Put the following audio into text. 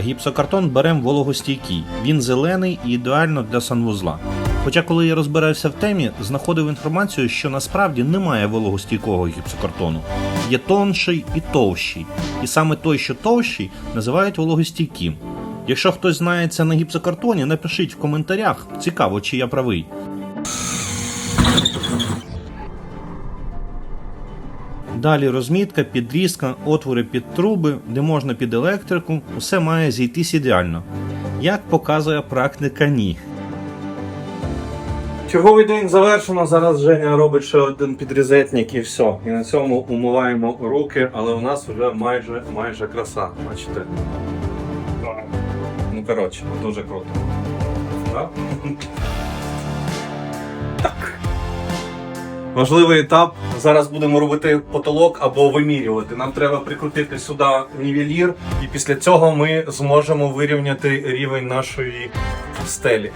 Гіпсокартон берем вологостійкий. Він зелений і ідеально для санвузла. Хоча, коли я розбирався в темі, знаходив інформацію, що насправді немає вологостійкого гіпсокартону. Є тонший і товщий. І саме той, що товщий, називають вологостійким. Якщо хтось знається на гіпсокартоні, напишіть в коментарях. Цікаво, чи я правий. Далі розмітка, підрізка, отвори під труби, де можна під електрику, усе має зійтись ідеально. Як показує практика, ні. Черговий день завершено. Зараз Женя робить ще один підрізетник і все. І на цьому умиваємо руки, але у нас вже майже майже краса. Бачите? Ну коротше, дуже круто. Так? Важливий етап. Зараз будемо робити потолок або вимірювати. Нам треба прикрутити сюди нівелір, і після цього ми зможемо вирівняти рівень нашої стелі.